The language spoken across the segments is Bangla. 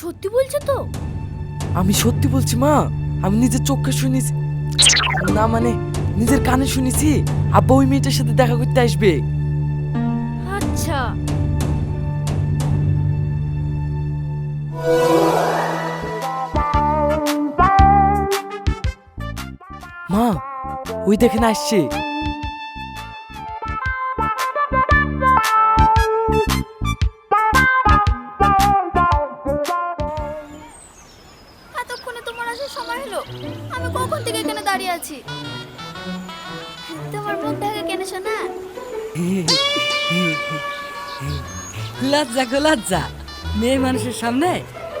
সত্যি বলছো তো? আমি সত্যি বলছি মা। আমি নিজের চোখে শুনেছি। না মানে নিজের কানে শুনেছি। আব্বা ওই মেয়েটার সাথে দেখা করতে আসবে। আচ্ছা। মা ওই দেখেন আসছে। লজ্জা গো লজ্জা। মেয়ে মানুষের সামনে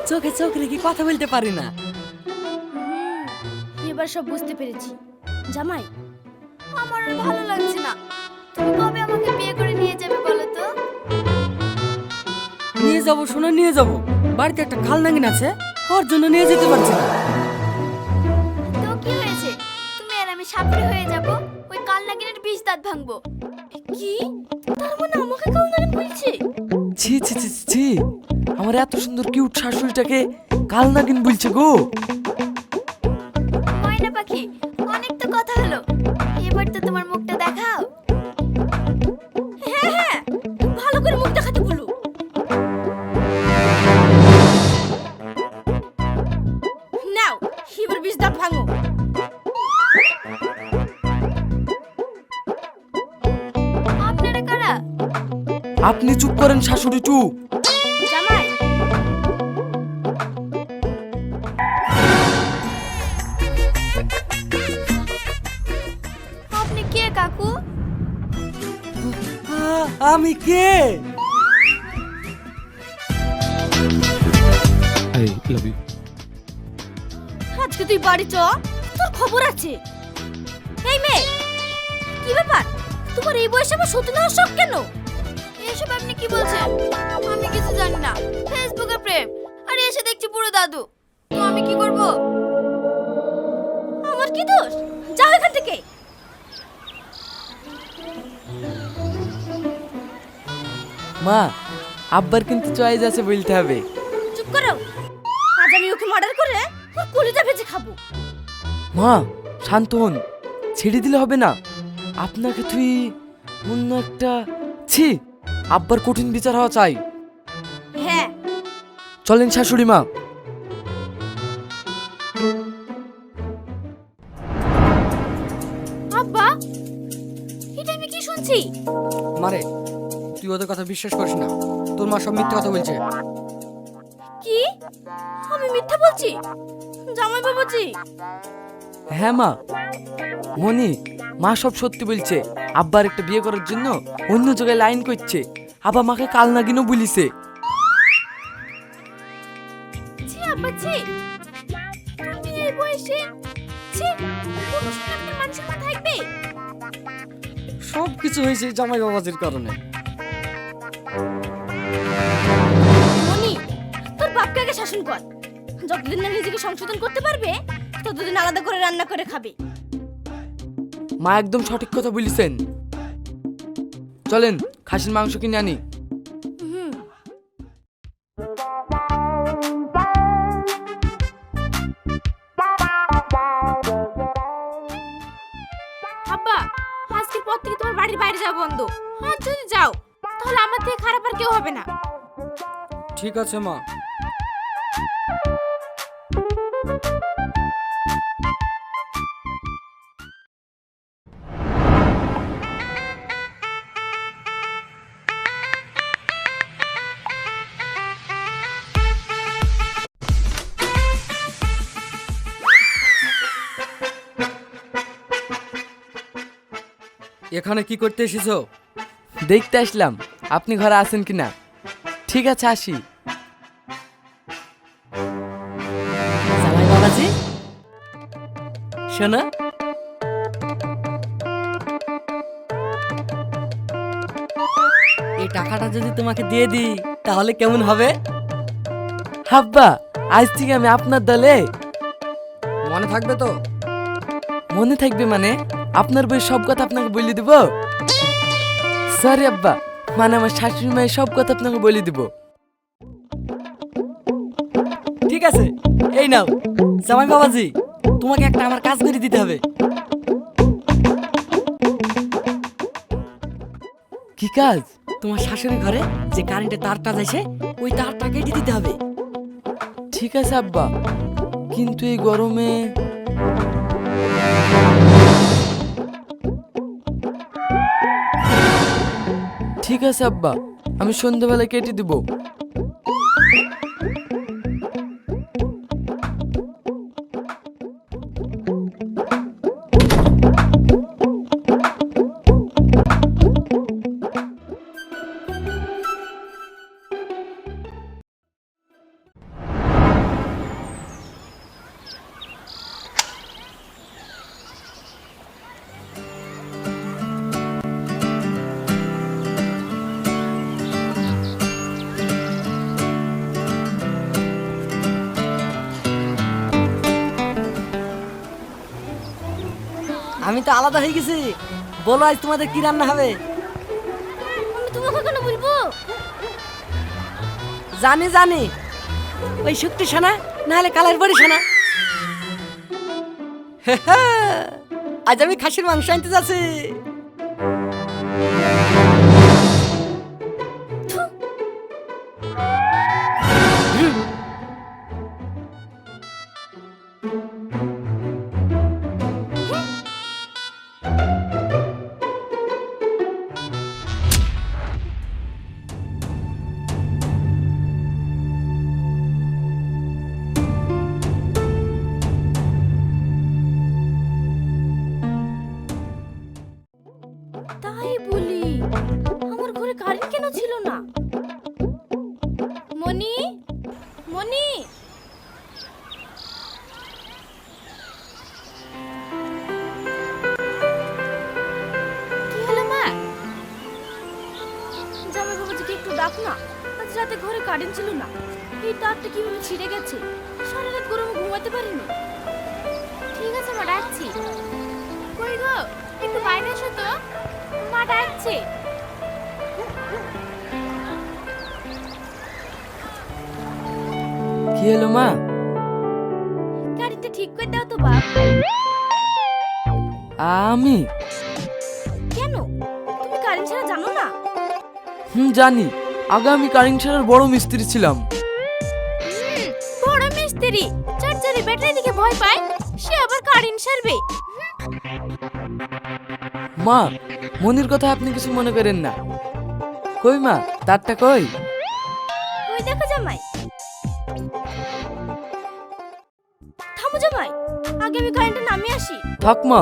চোখে চোখ রেখে কথা বলতে পারি না। এবার সব বুঝতে পেরেছি। জামাই আমার আর ভালো লাগছে না। তুমি কবে আমাকে বিয়ে করে নিয়ে যাবে বলো তো? নিয়ে যাব শোনা নিয়ে যাব। বাড়িতে একটা খাল নাগিন আছে ওর জন্য নিয়ে যেতে পারছি না। তো কি হয়েছে? তুমি আর আমি সাপড়ে হয়ে যাব। ওই কাল নাগিনের বিষ দাঁত ভাঙবো কি? তার মানে আমাকে কাল নাগিন বলছে? ছি ছি ছি ছি, আমার এত সুন্দর কিউট শাশুড়িটাকে কাল নাগিন বলছে গো। ময়না পাখি অনেক তো কথা হলো। আপনি চুপ করেন শাশুড়ি চুপ। জামাই। আপনি কে কাকু? আমি কে? I love you. আজকে তুই বাড়ি চ তোর খবর আছে। এই মেয়ে কি ব্যাপার? তোমার এই বয়সে আমার সত্যি নেওয়ার শখ কেন? এসব আপনি কি বলছেন? আমি কিছু জানি না। ফেসবুকে প্রেম। আর এসে দেখছি পুরো দাদু। তো আমি কি করব? আমার কি দোষ? যাও এখান থেকে। মা আব্বার কিন্তু চয়েস আছে বলতে হবে। চুপ করো। আজ আমি ওকে মার্ডার করে ওর কলিজা ভেজে খাব। মা শান্ত হন। ছেড়ে দিলে হবে না। আপনাকে তুই অন্য একটা ছি! আব্বার কঠিন বিচার হওয়া চাই। হ্যাঁ। চলেন শাশুড়ি মা। আব্বা এটা আমি কি শুনছি? মারে তুই ওদের কথা বিশ্বাস করিস না। তোর মা সব মিথ্যে কথা বলছে। কি? আমি মিথ্যা বলছি? জামাই বাবাজি হ্যাঁ মা। মনি মা সব সত্যি বলছে। আব্বার একটা বিয়ে করার জন্য অন্য জায়গায় লাইন করছে। আবার মাকে কাল নাগিনও বলিছে সব কিছু হয়েছে জামাই বাবাজির কারণে। মনি তোর বাপকে শাসন কর। যতদিন না নিজেকে সংশোধন করতে পারবে ততদিন আলাদা করে রান্না করে খাবে। মা একদম সঠিক কথা বলিছেন। চলেন খাসির মাংস কিনে আনি। হুম। আব্বা আজকের পর থেকে তোমার বাড়ির বাইরে যাওয়া বন্ধ। আর যদি যাও তাহলে আমার থেকে খারাপ আর কেউ হবে না। ঠিক আছে মা। এখানে কি করতে এসেছ? দেখতে আসলাম। আপনি ঘরে আছেন কিনা? ঠিক আছে আসি। জামাই বাবাজি? শোনো। এই টাকাটা যদি তোমাকে দিয়ে দিই তাহলে কেমন হবে? হাব্বা আজ থেকে আমি আপনার দলে। মনে থাকবে তো? মনে থাকবে মানে? আপনার বই সব কথা আপনাকে বলে দিব? সরি আব্বা মানে আমার শাশুড়ি মায়ের সব কথা আপনাকে বলে দিব। ঠিক আছে, এই নাও, জামাই বাবাজি, তোমাকে একটা আমার কাজ করে দিতে হবে। কি কাজ? তোমার শাশুড়ি ঘরে যে কারেন্টের তারটা যাইছে ওই তারটা কেটে দিতে হবে। ঠিক আছে আব্বা, কিন্তু এই গরমে ঠিক আছে আব্বা। আমি সন্ধ্যাবেলা কেটে দিব। আমি তো আলাদা হয়ে গেছি। বলো আজ তোমাদের কি রান্না হবে? আমি তোমাকে কেন বলব? জানি জানি। ওই শক্তি সোনা নাহলে কালার বড়ি সোনা। আজ আমি খাসির মাংস আনতে যাচ্ছি। ছিল না। মনি মনি ডাক না। রাতে ঘরে কারেন্ট ছিল না। এই তারটা কীভাবে ছিঁড়ে গেছে? সারা রাত গরমে ঘুমাতে পারিনি। ঠিক আছে মা, ডাকছি। কই গো? একটু বাইরে এসো তো। মা, ডাকছে। কি হলো মা? গাড়িটা ঠিক করে দাও তো বাপ। আমি? কেন? তুমি কারেন্ট ছাড়া জানো না? হুম জানি। আগে আমি কারেন্ট ছাড়ার বড় মিস্ত্রি ছিলাম। বড় মিস্ত্রি। চার্জারি ব্যাটারি দিকে ভয় পায় সে আবার কারেন্ট সারবে মা মনির কথা আপনি কিছু মনে করেন না। কই মা তারটা কই? থাক মা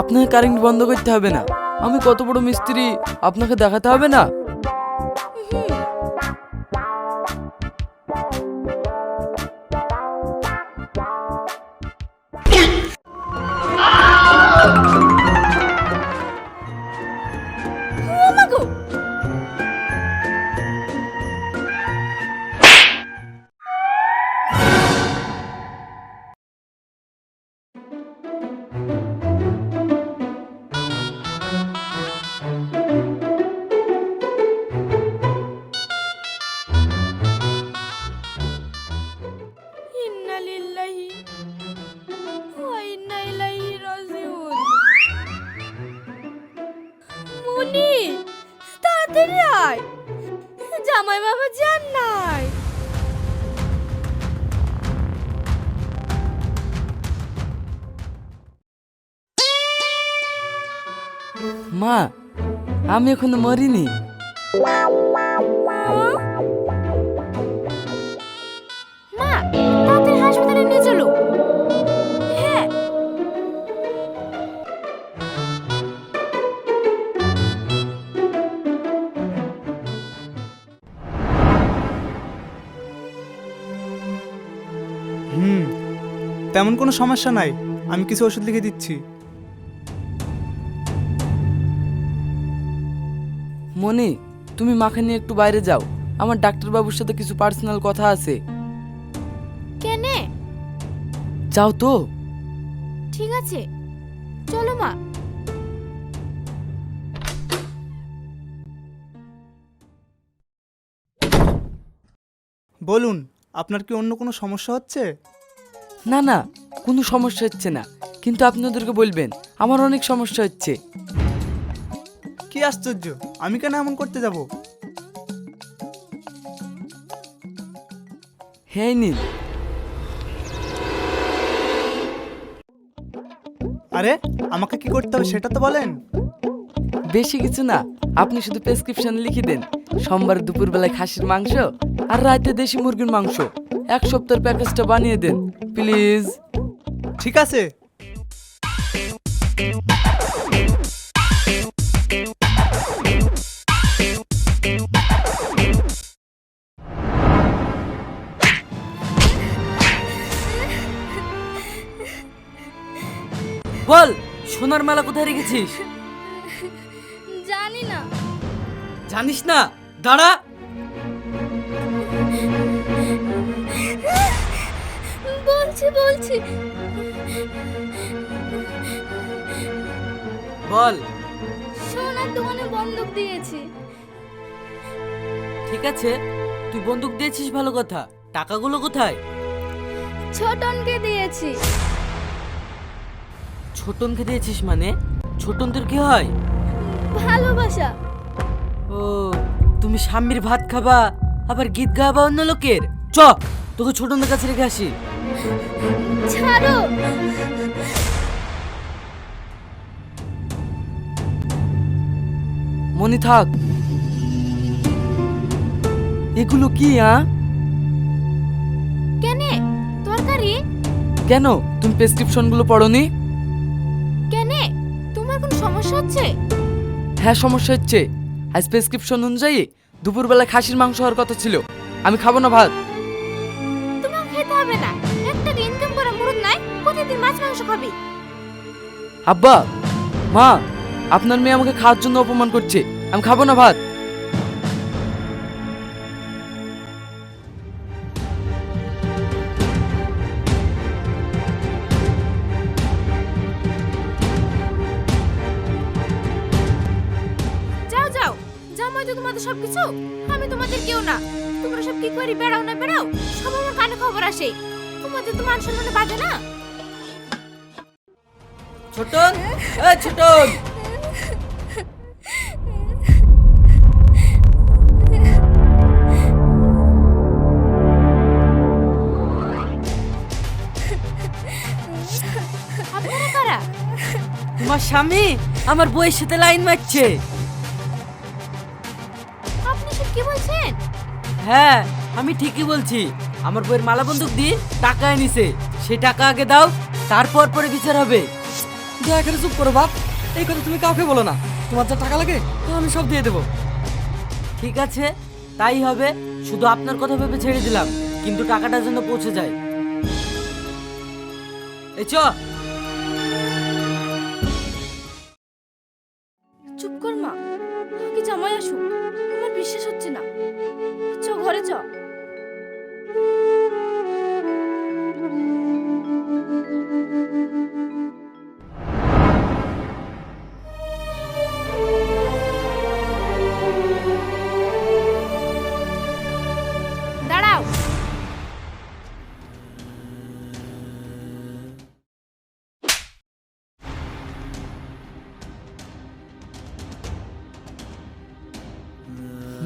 আপনাকে কারেন্ট বন্ধ করতে হবে না। আমি কত বড় মিস্ত্রি, আপনাকে দেখাতে হবে না? তাড়াতাড়ি আয়। জামাই বাবা যান নাই মা আমি এখনও মরিনি। তেমন কোনো সমস্যা নাই। আমি কিছু ওষুধ লিখে দিচ্ছি। মনি তুমি মাকে নিয়ে একটু বাইরে যাও। আমার ডাক্তারবাবুর সাথে কিছু পার্সোনাল কথা আছে। কেনে? যাও তো। ঠিক আছে। চলো মা। বলুন আপনার কি অন্য কোনো সমস্যা হচ্ছে? না না কোনো সমস্যা হচ্ছে না। কিন্তু আপনাদেরকে বলবেন আমার অনেক সমস্যা হচ্ছে। কি আশ্চর্য আমি কেন এমন করতে যাব? হ্যাঁ নীল আরে আমাকে কি করতে হবে সেটা তো বলেন। বেশি কিছু না আপনি শুধু প্রেসক্রিপশন লিখে দেন। সোমবার দুপুরবেলায় খাসির মাংস আর রাতে দেশি মুরগির মাংস। এক সপ্তাহের প্যাকেজটা বানিয়ে দেন প্লিজ ঠিক আছে। বল সোনার মালা কোথায় রেখেছিস? জানি না। জানিস না? দাঁড়া। বলছি বলছি। বল। সোনার দোকানে বন্ধক দিয়েছি। ঠিক আছে তুই বন্দুক দিয়েছিস ভালো কথা। টাকাগুলো কোথায়? ছোটনকে দিয়েছি। ছোটনকে দিয়েছিস মানে? ছোটন তোর কি হয়? ভালোবাসা। ও তুমি স্বামীর ভাত খাবা আবার গীত গাবা অন্য লোকের? চ তোকে ছোটনের কাছে রেখে আসি। ছাড়ো। মনে থাক। এগুলো কি হ্যাঁ কেনে? তরকারি? কেন? তুমি প্রেসক্রিপশনগুলো পড়োনি? কেনে? তোমার কোনো সমস্যা হচ্ছে? হ্যাঁ সমস্যা হচ্ছে। আজ প্রেসক্রিপশন অনুযায়ী দুপুরবেলা খাসির মাংস হওয়ার কথা ছিল। আমি খাব না ভাত। তোমার খেতে হবে না। মাংস খাবি? আব্বা, মা, আপনার মেয়ে আমাকে খাওয়ার জন্য অপমান করছে। আমি খাব না ভাত। স্বামী আমার বইয়ের সাথে লাইন মারছে। আপনি সব কি বলছেন? হ্যাঁ আমি ঠিকই বলছি। আমার বইয়ের মালা বন্দুক দিয়ে টাকা এনেছে। সেই টাকা আগে দাও তারপর পরে বিচার হবে। দয়া করে চুপ করো বাপ। এই কথা তুমি কাউকে বলো না। তোমার যা টাকা লাগে তো আমি সব দিয়ে দেবো। ঠিক আছে তাই হবে। শুধু আপনার কথা ভেবে ছেড়ে দিলাম কিন্তু টাকাটা যেন পৌঁছে যায়। এই চ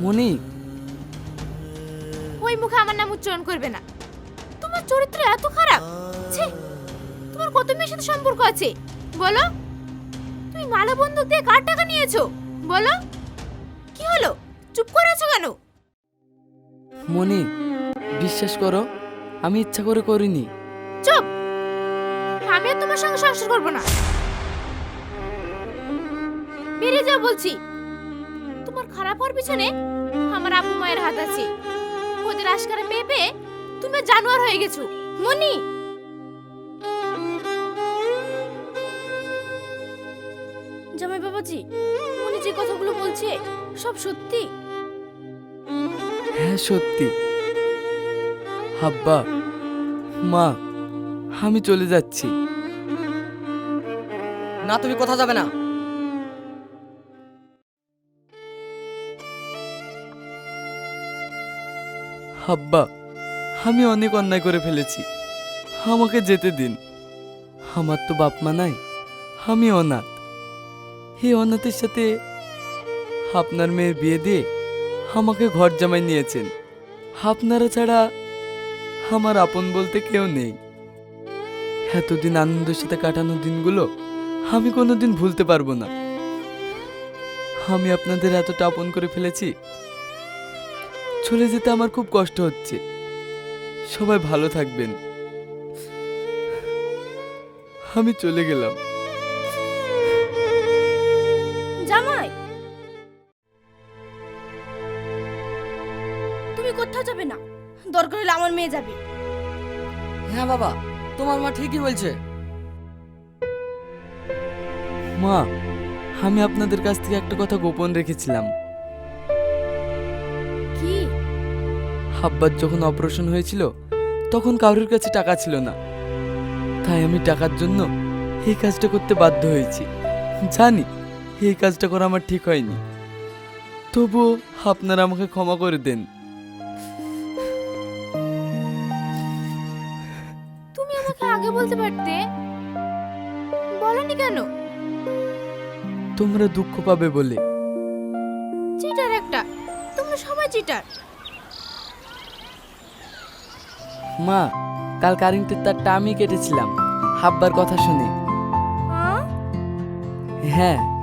মনি ওই মুখে আমার নাম উচ্চারণ করবে না। তোমার চরিত্র এত খারাপ। ছি তোমার কত মেয়ের সাথে সম্পর্ক আছে? বলো। তুমি মালা বন্দুক দিয়ে কার টাকা নিয়েছো? বলো। কি হলো? চুপ করে আছো কেন? মনি বিশ্বাস করো আমি ইচ্ছা করে করিনি। চুপ। আমি আর তোমার সঙ্গে সংসার করব না। বেরিয়ে যাও বলছি। তোমার খারাপ হওয়ার পিছনে আমার আব্বু মায়ের হাত আছে। ওদের আশকারা পেয়ে তুমি জানোয়ার হয়ে গেছো। মনি! জামাই বাবাজি মনি যে কথাগুলো বলছে সব সত্যি? হ্যাঁ সত্যি। হাব্বা মা আমি চলে যাচ্ছি। না তুমি কোথাও যাবে না। হাব্বা, আমি অনেক অন্যায় করে ফেলেছি। আমাকে যেতে দিন। আমার তো বাপ মা নাই, আমি অনাথ। এই অনাথের সাথে আপনার মেয়ের বিয়ে দিয়ে আমাকে ঘর জামাই নিয়েছেন। আপনারা ছাড়া আমার আপন বলতে কেউ নেই। এতদিন আনন্দের সাথে কাটানো দিনগুলো আমি কোনোদিন ভুলতে পারব না। আমি আপনাদের এতটা আপন করে ফেলেছি চলে যেতে আমার খুব কষ্ট হচ্ছে। সবাই ভালো থাকবেন। আমি চলে গেলাম। জামাই! তুমি কোথাও যাবে না? দরকার হলে আমার মেয়ে যাবে। হ্যাঁ বাবা তোমার মা ঠিকই বলছে। মা আমি আপনাদের কাছ থেকে একটা কথা গোপন রেখেছিলাম। হাব্বার যখন অপারেশন হয়েছিল তখন কারোর কাছে টাকা ছিল না। তাই আমি টাকার জন্য এই কাজটা করতে বাধ্য হয়েছি। জানি এই কাজটা করা আমার ঠিক হয়নি। তবুও আপনারা আমাকে ক্ষমা করে দেন। তুমি আমাকে আগে বলতে পারতে? বলনি কেন? তোমরা দুঃখ পাবে বলে। চিটার একটা। তোমরা সবাই চিটার। মা কাল কারেন্টের তারটা আমি কেটেছিলাম। হাব্বার কথা শুনে। হ্যাঁ হ্যাঁ।